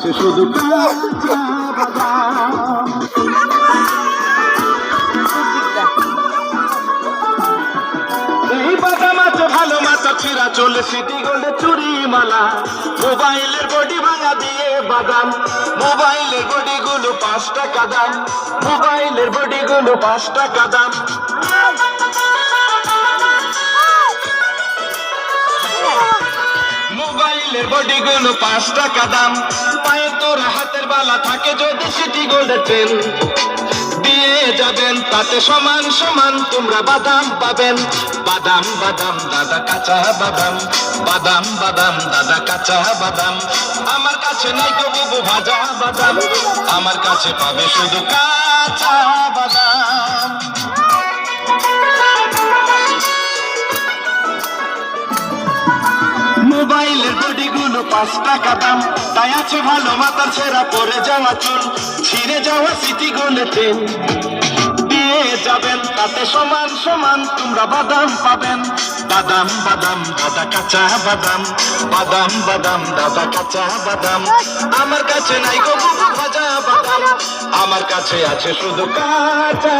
সে শুধু ভালো মাথা ছিঁড়া চলে, সিটি গোল্ডে চুরি মোবাইলের বডি ভাঙা দিয়ে বাদাম। মোবাইলের বডি গুলো পাঁচ টাকা দাম। মোবাইলের বডি গুলো পাঁচ টাকা দাম। মোবাইলের বডি গুলো পাঁচ টাকা দাম। পায়ে তোর হাতের বালা থাকে যদি সিটি গোল্ডের ট্রেন দিয়ে যাবেন তাতে সমান সমান তোমরা বাদাম পাবেন। বাদাম বাদাম, দাদা কাঁচা বাদাম। বাদাম বাদাম, দাদা কাঁচা বাদাম। আমার কাছে নাই তো বুবু ভাজা বাদাম। আমার কাছে পাবে শুধু কাঁচা মোবাইলের বডি গুলো পাঁচ টাকা দাম। তাই আছে ভালো মাথার ছেঁড়া পরে যাওয়া চুল। ছিঁড়ে যাওয়া সিটি গোলে ট্রেন দিয়ে যাবেন তাতে সমান সমান তোমরা বাদাম পাবেন। বাদাম বাদাম দাদা কাঁচা বাদাম। বাদাম বাদাম দাদা কাঁচা বাদাম। আমার কাছে নাই গো ভাজা বাদাম। আমার কাছে আছে শুধু কাঁচা